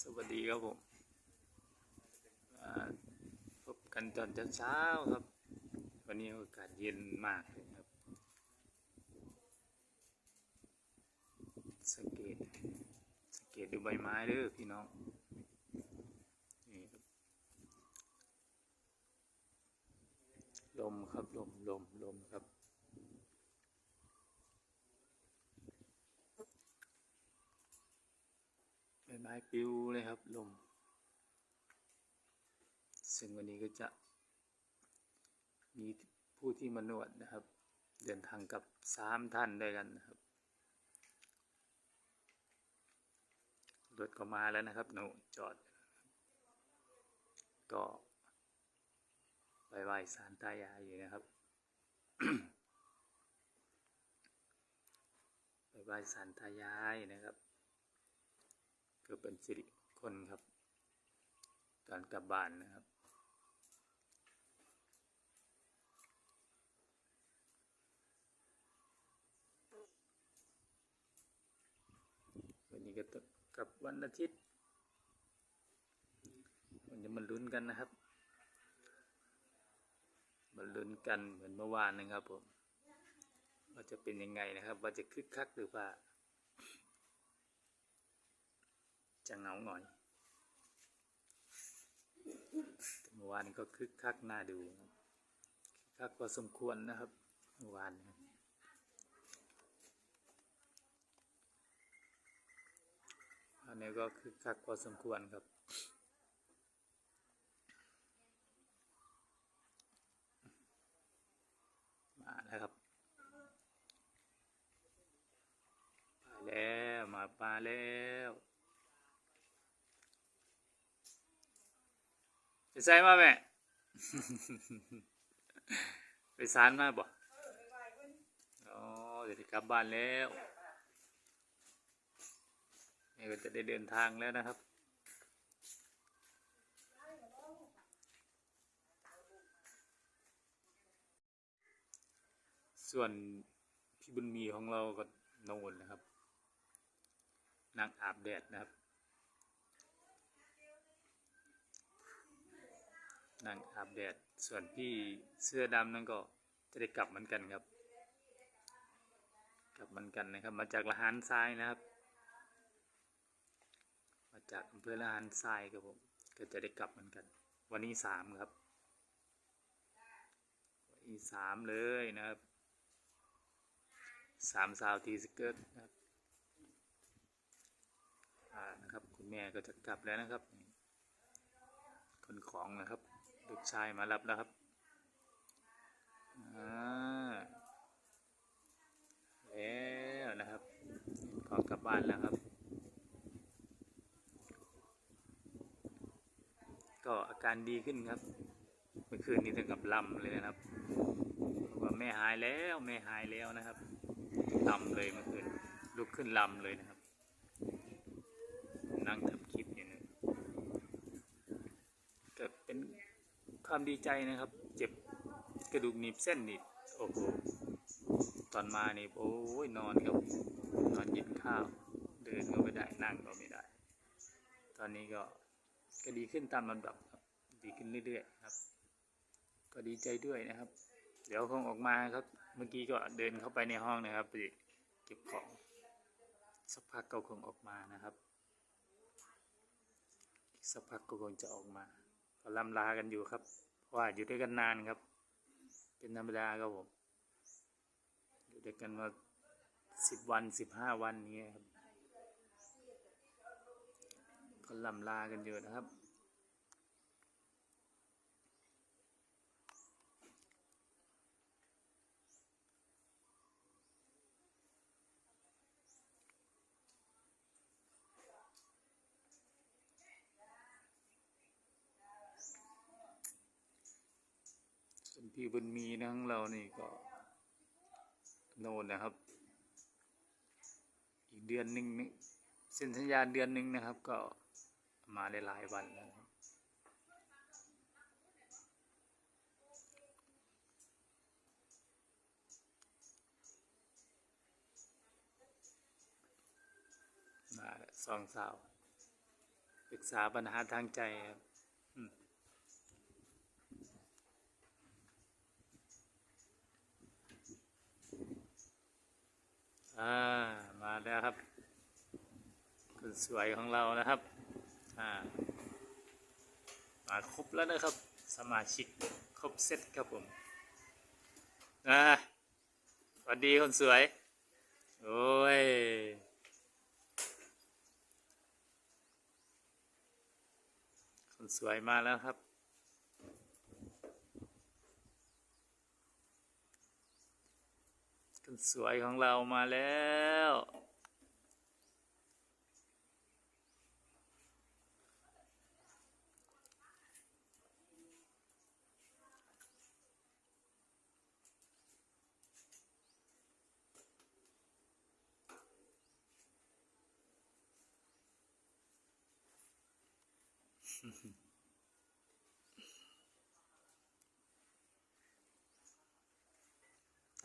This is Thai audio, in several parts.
สวัสดีครับผมพบกันตอนเช้าครับ วันนี้อากาศเย็นมากเลยครับ สังเกต สังเกตดูใบไม้เด้อพี่น้องนี่ครับลมครับลมลมลมครับ ใบไม้ปิวเลยครับลม ซึ่งวันนี้ก็จะ มีผู้ที่มานวดนะครับ เดินทางกับสามท่านด้วยกันนะครับรถก็มาแล้วนะครับหนูจอด ก็ไปไหว้สารตายายอยู่นะครับไปไหว้สารตายายนะครับ อเป็นสิริคนครับ การกลับบ้านนะครับวันนี้ก็กับวันอาทิตย์วันนี้มันลุ้นกันนะครับมันลุ้นกันเหมือนเมื่อวานนะครับผมว่าจะเป็นยังไงนะครับ ว่าจะคึกคักหรือว่า จะเงาหน่อยเมื่อวานก็คึกคักน่าดูคึกคักพอสมควรนะครับเมื่อวานอันนี้ก็คึกคักพอสมควรครับมาแล้วครับไปแล้วมาปลาแล้ว ไปใส่มาแม่ ไปสารมาบ่อ๋อเดี๋ยวจะกลับบ้านแล้วนี่ก็จะได้เดินทางแล้วนะครับส่วนพี่บุญมีของเราก็โน่นนะครับนั่งอาบแดดนะครับ นั่งอาบแดด ส่วนพี่เสื้อดำนั่นก็จะได้กลับเหมือนกันครับ กลับเหมือนกันนะครับ มาจากละหานทรายนะครับ มาจากอำเภอละหานทรายครับผมก็จะได้กลับเหมือนกัน วันนี้สามครับวันนี้สามเลยนะครับสามสาวทีสเกิร์ตนะครับอ่านะครับ คุณแม่ก็จะกลับแล้วนะครับคนของนะครับ ลูกชายมารับแล้วครับอ่าแล้วนะครับขอกลับบ้านแล้วครับ ก็อาการดีขึ้นครับ เมื่อคืนนี้ถึงกับลำเลยนะครับว่าแม่หายแล้วแม่หายแล้วนะครับลำเลยเมื่อคืนลุกขึ้นลำเลยนะครับ นั่งทำคลิปอยู่นะก็เป็น ความดีใจนะครับ เจ็บกระดูกหนีบเส้นหนี่โอ้โหตอนมานี่โอ้ยนอนครับนอนกินข้าว เดินก็ไม่ได้นั่งก็ไม่ได้ ตอนนี้ก็ก็ดีขึ้นตามลำดับครับ ดีขึ้นเรื่อยๆครับ ก็ดีใจด้วยนะครับ เดี๋ยวคงออกมาครับ เมื่อกี้ก็เดินเข้าไปในห้องนะครับไปเก็บของสักพักก็คงออกมานะครับ สักพักก็คงจะออกมา ก็ลำลากันอยู่ครับเพราะว่าอยู่ด้วยกันนานครับ เป็นธรรมดาครับผมอยู่ด้วยกันมาสิบวันสิบห้าวันนี้ครับก็ลำลากันอยู่นะครับ นพี่บุญมีนะของเรานี่ก็โน่นนะครับ อีกเดือนหนึ่งเซ็นสัญญาเดือนหนึ่งนะครับ ก็มาได้หลายวันแล้วนะครับมาแล้วสองสาว ปรึกษาปัญหาทางใจครับ อ่ามาแล้วครับคนสวยของเรานะครับอ่ามาครบแล้วนะครับ สมาชิกครบเซตครับผมสวัสดีคนสวย โอ้ยคนสวยมาแล้วครับ คนสวยของเรามาแล้ว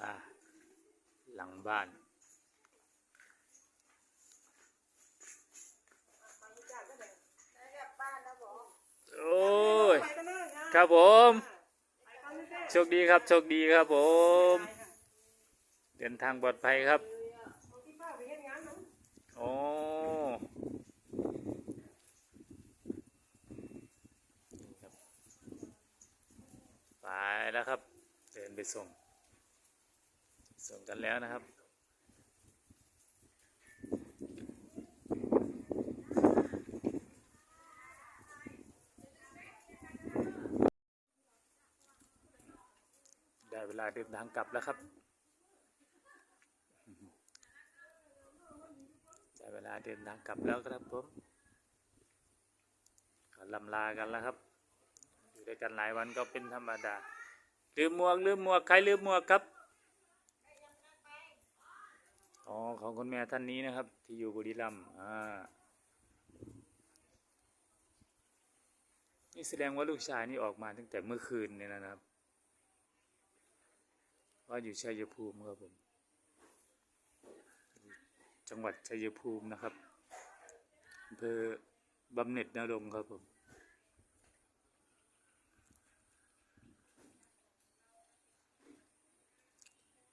อ่า หลัง บ้าน โอ้ย ครับผม โชคดีครับ โชคดีครับผม เดินทางปลอดภัยครับ โอ้ไปแล้วครับ เดินไปส่ง ส่งกันแล้วนะครับ เวลาเดินทางกลับแล้วครับได้เวลาเดินทางกลับแล้วครับผมก็ลำลากันแล้วครับ อยู่ด้วยกันหลายวันก็เป็นธรรมดา ลืมหมวกลืมหมวกใครลืมหมวกครับ อ๋อของคุณแม่ท่านนี้นะครับ ที่อยู่บุรีรัมย์อ่า นี่แสดงว่าลูกชายนี่ออกมาตั้งแต่เมื่อคืนเนี่ยนะครับ ว่า อยู่ชัยภูมิครับผม จังหวัดชัยภูมินะครับอำเภอบำเหน็จนรงค์ครับผม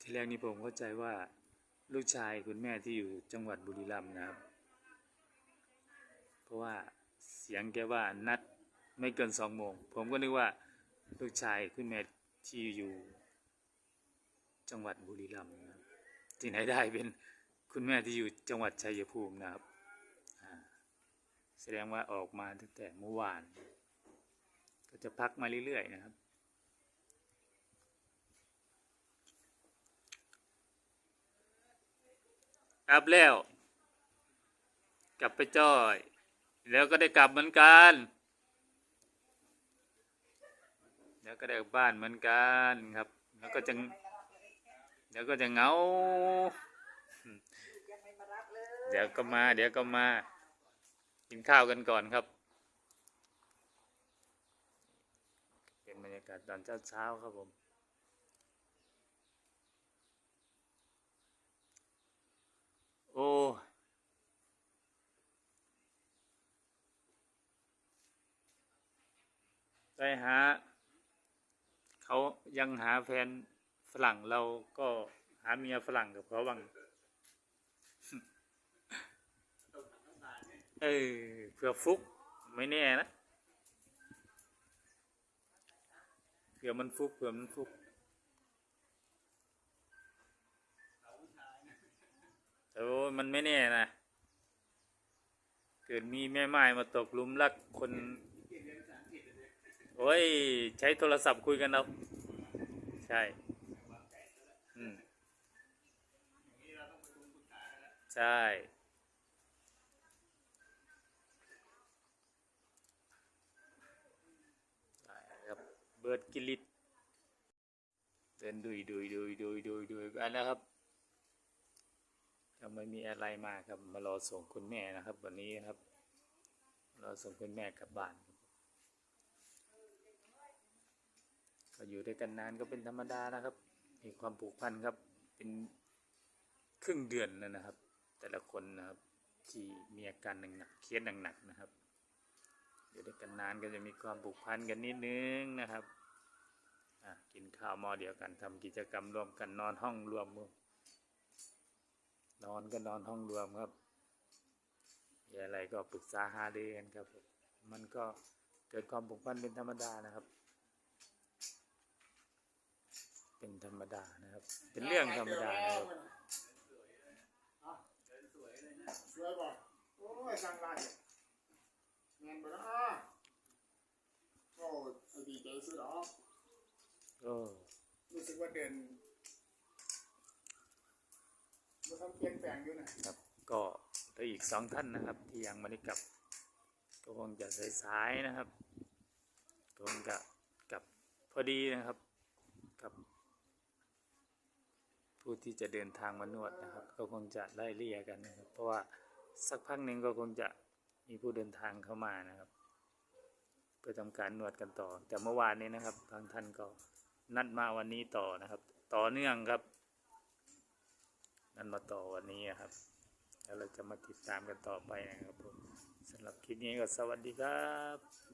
ทีแรกนี้ผมเข้าใจว่าลูกชายคุณแม่ที่อยู่จังหวัดบุรีรัมย์นะครับ เพราะว่าเสียงแกว่านัดไม่เกินสองโมง ผมก็นึกว่าลูกชายคุณแม่ที่อยู่ จังหวัดบุรีรัมย์นะที่ไหนได้เป็นคุณแม่ที่อยู่จังหวัดชัยภูมินะครับแสดงว่าออกมาตั้งแต่เมื่อวาน ก็จะพักมาเรื่อย ๆ นะครับ กลับแล้ว กลับไปจ้อย แล้วก็ได้กลับเหมือนกัน แล้วก็ได้บบ้านเหมือนกันครับ แล้วก็จะ เดี๋ยวก็จะเหงา เดี๋ยวก็มา เดี๋ยวก็มา กินข้าวกันก่อนครับ เป็นบรรยากาศตอนเช้าๆครับผมโอ้ไปหา เขายังหาแฟน ฝรั่งเราก็หาเมียฝรั่งกับเขาบ้างเออเผื่อฟุกไม่แน่นะเผื่อมันฟุกเผื่อมันฟุกแต่ว่ามันไม่แน่นะเกิดมีแม่ไม้มาตกหลุมรักคนโอ้ย ใช้โทรศัพท์คุยกันเอาใช่ อืม ใช่ ครับ เบิร์ดกิลิตเดินดุยดุยดุยดุยดุยดุยกันนะครับยังไม่มีอะไรมาครับ มารอส่งคุณแม่นะครับ วันนี้ครับ รอส่งคุณแม่กลับบ้านก็อยู่ด้วยกันนานก็เป็นธรรมดานะครับ มีความผูกพันครับ เป็นครึ่งเดือนแล้วนะครับ แต่ละคนนะครับที่มีอาการหนักๆเครียดหนักๆนะครับอยู่ด้วยกันนานก็จะมีความผูกพันกันนิดนึงนะครับอะกินข้าวหม้อเดียวกันทำกิจกรรมร่วมกันนอนห้องรวมนอนก็นอนห้องรวมครับมีอะไรก็ปรึกษาหาเรือนครับ มันก็เกิดความผูกพันเป็นธรรมดานะครับ เป็นธรรมดานะครับ เป็นเรื่องธรรมดานะครับ สวยบ่โอ้ยสั่งไรแมนบ่นะโอ้ยดีใจสุดหรอโอ้รู้สึกว่าเดินมันทำเปลี่ยนแปลงอยู่นะครับ ก็เหลืออีกสองท่านนะครับ ที่ยังไม่ได้กลับก็คงจะสายๆนะครับคงจะกลับพอดีนะครับกับ ผู้ที่จะเดินทางมานวดนะครับ ก็คงจะไล่เลี่ยกันนะครับ เพราะว่าสักพักหนึ่งก็คงจะมีผู้เดินทางเข้ามานะครับ เพื่อทำการนวดกันต่อ แต่เมื่อวานนี้นะครับบางท่านก็นัดมาวันนี้ต่อนะครับ ต่อเนื่องครับนัดมาต่อวันนี้นะครับแล้วเราจะมาติดตามกันต่อไปนะครับผมสำหรับคลิปนี้ก็สวัสดีครับ